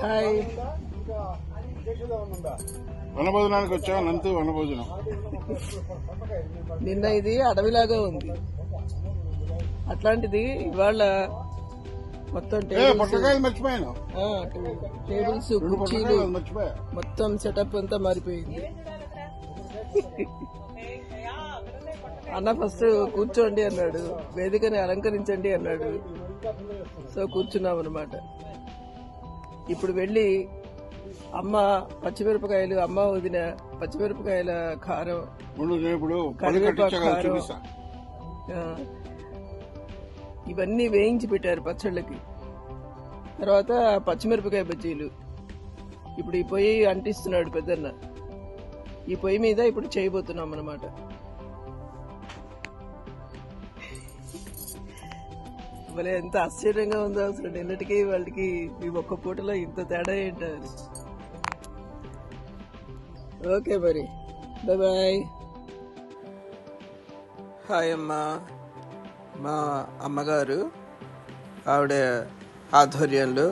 Hi. వనభోజనానికి వచ్చాం నంతు వనభోజనం. నిన్న ఇది అడవిలాగా ఉంది. అట్లాంటిది ఇవాళ మొత్తం టేబుల్స్ మర్చిపోయాను. కుర్చీలు మొత్తం సెటప్ అంతా మారిపోయింది. అన్న ఫస్ట్ కూర్చోండి అన్నాడు. వేదికని అలంకరించండి అన్నాడు. సో కూర్చున్నాం అనమాట ఇప్పుడు వెళ్ళి అమ్మ పచ్చిమిరపకాయలు అమ్మ వదిన పచ్చిమిరపకాయల కారం కరివేపాకు కారం. ఇవన్నీ వేయించి పెట్టారు పచ్చళ్ళకి. తర్వాత పచ్చిమిరపకాయ బజ్జీలు. ఇప్పుడు ఈ పొయ్యి అంటిస్తున్నాడు పెద్దన్న. ఈ పొయ్యి మీద ఇప్పుడు చేయబోతున్నాం అనమాట భలే ఎంత ఆశ్చర్యంగా ఉందో అసలు. నిన్నటికి వాళ్ళకి ఈ ఒక్క పూటలో ఇంత తేడా ఏంటని ఓకే మరి. బాయ్ బాయ్ హాయ్ అమ్మా. మా అమ్మగారు ఆవిడ ఆధ్వర్యంలో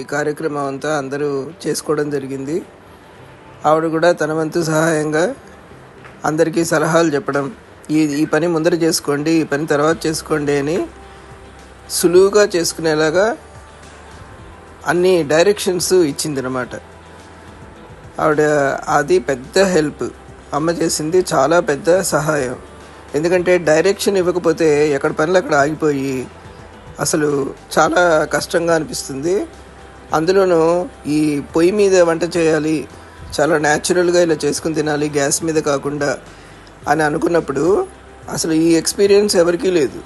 ఈ కార్యక్రమం అంతా అందరూ చేసుకోవడం జరిగింది. ఆవిడ కూడా తన వంతు సహాయంగా అందరికీ సలహాలు చెప్పడం. ఈ ఈ పని ముందర చేసుకోండి ఈ పని తర్వాత చేసుకోండి అని సులువుగా చేసుకునేలాగా అన్ని డైరెక్షన్స్ ఇచ్చిందనమాట ఆవిడ అది పెద్ద హెల్ప్ అమ్మ చేసింది చాలా పెద్ద సహాయం. ఎందుకంటే డైరెక్షన్ ఇవ్వకపోతే ఎక్కడ పనులు అక్కడ ఆగిపోయి అసలు చాలా కష్టంగా అనిపిస్తుంది. అందులోనూ ఈ పొయ్యి మీద వంట చేయాలి చాలా న్యాచురల్గా ఇలా చేసుకుని తినాలి గ్యాస్ మీద కాకుండా అని అనుకున్నప్పుడు అసలు ఈ ఎక్స్పీరియన్స్ ఎవరికీ లేదు.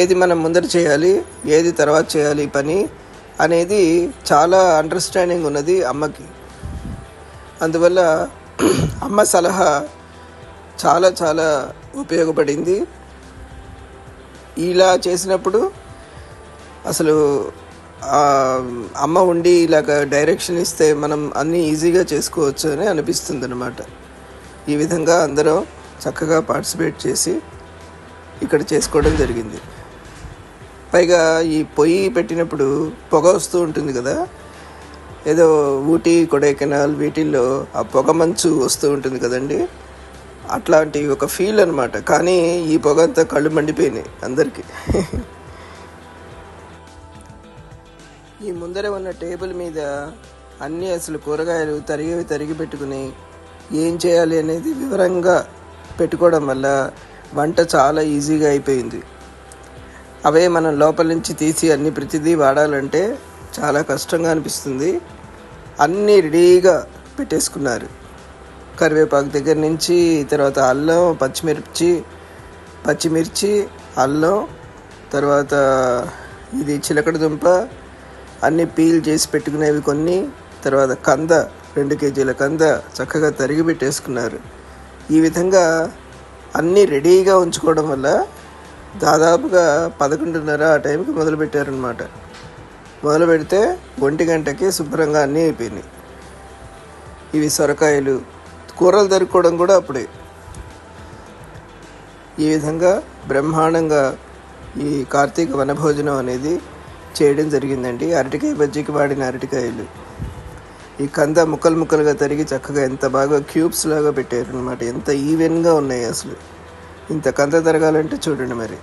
ఏది మనం ముందర చేయాలి ఏది తర్వాత చేయాలి ఈ పని అనేది చాలా అండర్స్టాండింగ్ ఉన్నది అమ్మకి. అందువల్ల అమ్మ సలహా చాలా చాలా ఉపయోగపడింది. ఇలా చేసినప్పుడు అసలు అమ్మ ఉండి ఇలాగ డైరెక్షన్ ఇస్తే మనం అన్నీ ఈజీగా చేసుకోవచ్చు అని అనిపిస్తుంది అనమాట ఈ విధంగా అందరం చక్కగా పార్టిసిపేట్ చేసి ఇక్కడ చేసుకోవడం జరిగింది. పైగా ఈ పొయ్యి పెట్టినప్పుడు పొగ వస్తూ ఉంటుంది కదా ఏదో ఊటీ కొడైకెనాల్ వీటిల్లో ఆ పొగ మంచు వస్తూ ఉంటుంది కదండి. అట్లాంటి ఒక ఫీల్ అనమాట కానీ ఈ పొగ అంతా కళ్ళు మండిపోయినాయి అందరికీ. ఈ ముందర ఉన్న టేబుల్ మీద అన్ని అసలు కూరగాయలు తరిగి తరిగి పెట్టుకుని ఏం చేయాలి అనేది వివరంగా పెట్టుకోవడం వల్ల వంట చాలా ఈజీగా అయిపోయింది. అవే మనం లోపల నుంచి తీసి అన్ని ప్రతిదీ వాడాలంటే చాలా కష్టంగా అనిపిస్తుంది. అన్నీ రెడీగా పెట్టేసుకున్నారు. కరివేపాకు దగ్గర నుంచి తర్వాత అల్లం పచ్చిమిర్చి పచ్చిమిర్చి అల్లం తర్వాత ఇది చిలకడ దుంప అన్ని పీల్ చేసి పెట్టుకునేవి కొన్ని తర్వాత కంద రెండు కేజీల కంద చక్కగా తరిగి పెట్టేసుకున్నారు. ఈ విధంగా అన్నీ రెడీగా ఉంచుకోవడం వల్ల దాదాపుగా పదకొండున్నర ఆ టైంకి మొదలు పెట్టారనమాట మొదలు పెడితే ఒంటి గంటకి శుభ్రంగా అన్నీ అయిపోయినాయి. ఇవి సొరకాయలు కూరలు దొరుకోవడం కూడా అప్పుడే. ఈ విధంగా బ్రహ్మాండంగా ఈ కార్తీక వనభోజనం అనేది చేయడం జరిగిందండి. అరటికాయ బజ్జీకి వాడిన అరటికాయలు. ఈ కంద ముక్కలు ముక్కలుగా తరిగి చక్కగా ఎంత బాగా క్యూబ్స్ లాగా పెట్టారనమాట ఎంత ఈవెన్గా ఉన్నాయి అసలు. ఇంతకంత జరగాలంటే తరగాలంటే చూడండి మరి.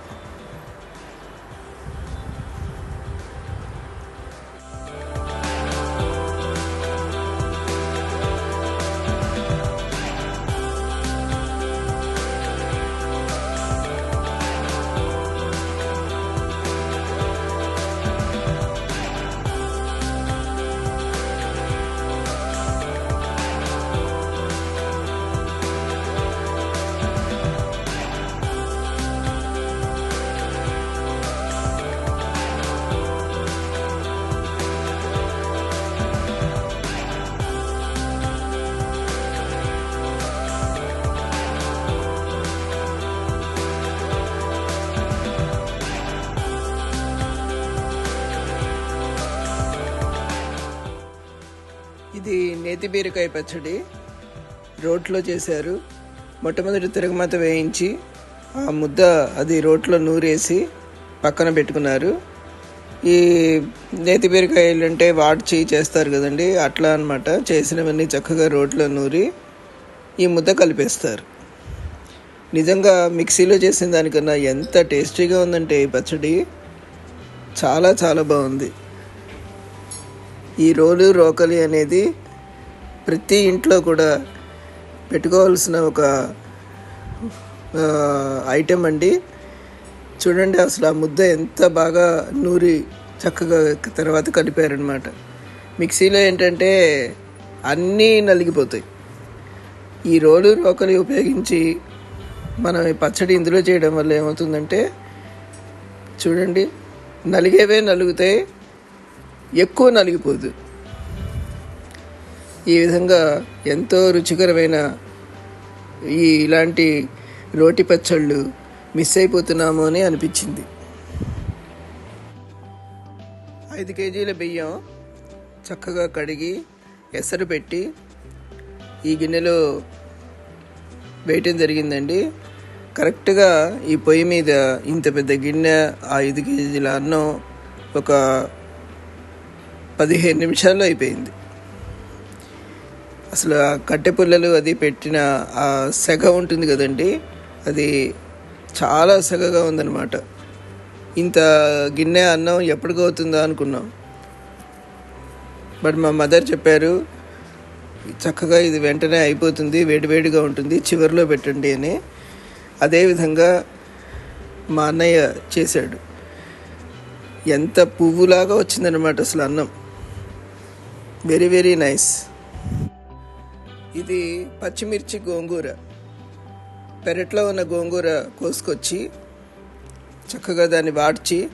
నేతి బీరకాయ పచ్చడి రోట్లో చేశారు. మొట్టమొదటి తిరగమాత వేయించి ఆ ముద్ద అది రోట్లో నూరేసి పక్కన పెట్టుకున్నారు. ఈ నేతి బీరకాయలు అంటే వాడ్చి చేస్తారు కదండి అట్లా అన్నమాట. చేసినవన్నీ చక్కగా రోట్లో నూరి ఈ ముద్ద కలిపేస్తారు. నిజంగా మిక్సీలో చేసిన దానికన్నా ఎంత టేస్టీగా ఉందంటే ఈ పచ్చడి. చాలా చాలా బాగుంది. ఈ రోలు రోకలి అనేది ప్రతి ఇంట్లో కూడా పెట్టుకోవాల్సిన ఒక ఐటెం అండి. చూడండి అసలు ఆ ముద్ద ఎంత బాగా నూరి చక్కగా తర్వాత కలిపారనమాట మిక్సీలో ఏంటంటే అన్నీ నలిగిపోతాయి. ఈ రోలు రోకలి ఉపయోగించి మనం ఈ పచ్చడి ఇందులో చేయడం వల్ల ఏమవుతుందంటే చూడండి నలిగేవే నలుగుతాయి ఎక్కువ నలిగిపోదు. ఈ విధంగా ఎంతో రుచికరమైన ఈ ఇలాంటి రోటి పచ్చళ్ళు మిస్ అయిపోతున్నాము అని అనిపించింది. ఐదు కేజీల బియ్యం చక్కగా కడిగి ఎసరు పెట్టి ఈ గిన్నెలో వేయటం జరిగిందండి. కరెక్ట్గా ఈ పొయ్యి మీద ఇంత పెద్ద గిన్నె ఆ ఐదు కేజీల అన్నం ఒక పదిహేను నిమిషాల్లో అయిపోయింది. అసలు ఆ కట్టె పుల్లలు అది పెట్టిన ఆ సెగ ఉంటుంది కదండి అది చాలా సెగగా ఉందన్నమాట. ఇంత గిన్నె అన్నం ఎప్పటికి అవుతుందా అనుకున్నాం. బట్ మా మదర్ చెప్పారు చక్కగా ఇది వెంటనే అయిపోతుంది వేడివేడిగా ఉంటుంది చివరిలో పెట్టండి అని. అదేవిధంగా మా అన్నయ్య చేశాడు. ఎంత పువ్వులాగా వచ్చిందనమాట అసలు అన్నం. వెరీ వెరీ నైస్ ఇది పచ్చిమిర్చి గోంగూర. పెరట్లో ఉన్న గోంగూర కోసుకొచ్చి చక్కగా దాన్ని వాడ్చి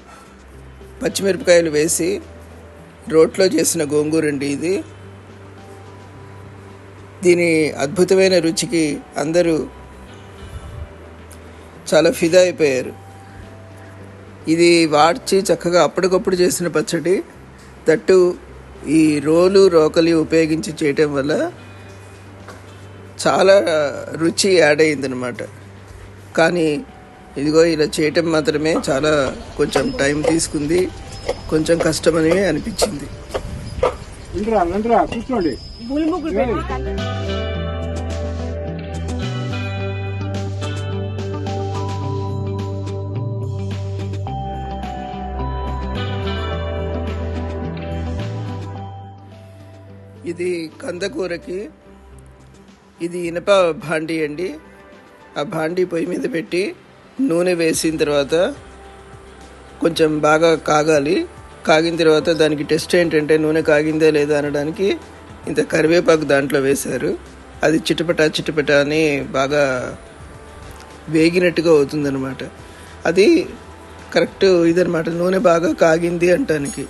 పచ్చిమిరపకాయలు వేసి రోట్లో చేసిన గోంగూర అండి ఇది. దీని అద్భుతమైన రుచికి అందరూ చాలా ఫిదా అయిపోయారు. ఇది వాడ్చి చక్కగా అప్పటికప్పుడు చేసిన పచ్చడి. దట్టు ఈ రోలు రోకలి ఉపయోగించి చేయటం వల్ల చాలా రుచి యాడ్ అయిందనమాట కానీ ఇదిగో ఇలా చేయటం మాత్రమే చాలా కొంచెం టైం తీసుకుంది. కొంచెం కష్టమని అనిపించింది. కూర్చోండి. ఇది కందకూరకి ఇది ఇనప భాండీ అండి. ఆ భాండీ పొయ్యి మీద పెట్టి నూనె వేసిన తర్వాత కొంచెం బాగా కాగాలి. కాగిన తర్వాత దానికి టెస్ట్ ఏంటంటే నూనె కాగిందా లేదా అనడానికి ఇంత కరివేపాకు దాంట్లో వేశారు. అది చిటపట చిటపట అని బాగా వేగినట్టుగా అవుతుందన్నమాట. అది కరెక్ట్ ఇదనమాట నూనె బాగా కాగింది అంటానికి.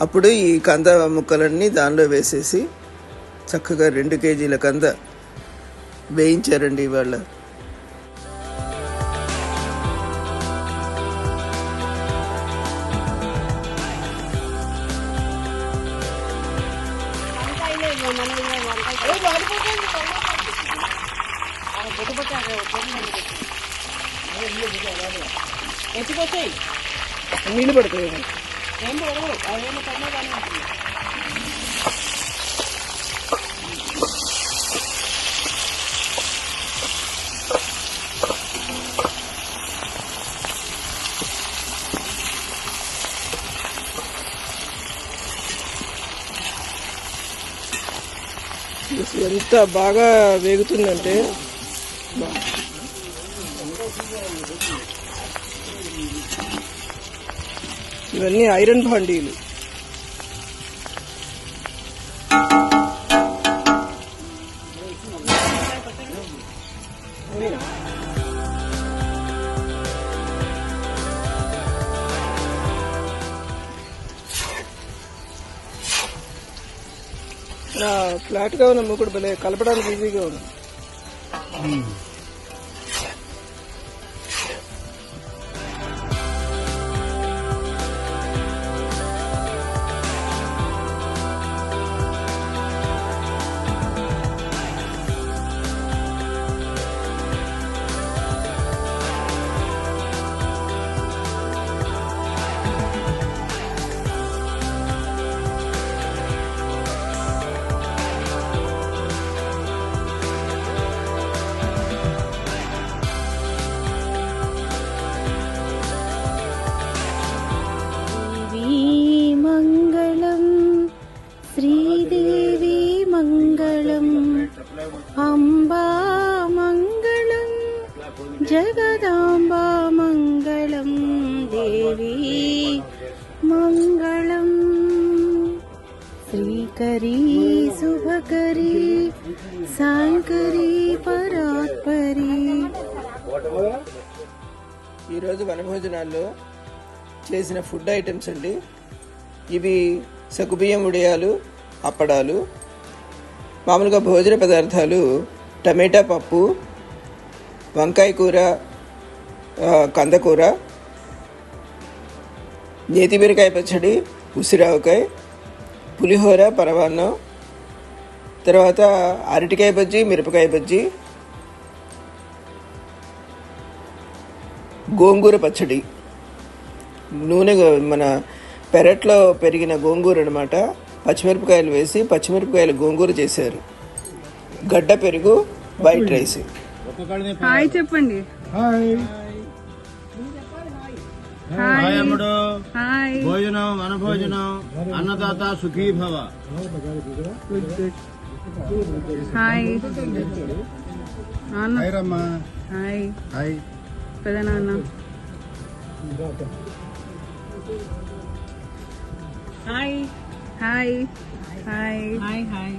అప్పుడు ఈ కంద ముక్కలన్నీ దానిలో వేసేసి చక్కగా రెండు కేజీల కంద వేయించారండి ఇవాళ ఎత్తుకొచ్చాయి నీళ్ళు పడతాయి ఏం పొడవు అవేమో పడినా కానీ ఎంత బాగా వేగుతుందంటే. ఇవన్నీ ఐరన్ భాండీలు ఫ్లాట్గా ఉన్న మూకుడు భలే కలపడానికి ఈజీగా ఉంది. Hmm. జగదాంబా మంగళం దేవి మంగళం శ్రీకరీ శుభకరీ సాంకరీ పరాత్పరీ. ఈరోజు వనభోజనాల్లో చేసిన ఫుడ్ ఐటమ్స్ అండి. ఇవి సగుబియ్యం ఉడియాలు అప్పడాలు మామూలుగా భోజన పదార్థాలు టమాటా పప్పు వంకాయ కూర కందకూర నేతి బీరకాయ పచ్చడి ఉసిరావకాయ పులిహోర పరవాన్నం తర్వాత అరటికాయ బజ్జీ మిరపకాయ బజ్జీ గోంగూర పచ్చడి. నూనె మన పెరట్లో పెరిగిన గోంగూర అనమాట పచ్చిమిరపకాయలు వేసి పచ్చిమిరపకాయలు గోంగూర చేశారు. గడ్డ పెరుగు వైట్ రైస్. హాయ్ చెప్పండి. హాయ్. హాయ్ అమ్ముడు హాయ్ భోజనం వనభోజనం అన్నదాత సుఖీ భవ హాయ్ నాన్న హాయ్ రమ్మా హాయ్ హాయ్ పెద్ద నాన్న hi hi hi hi hi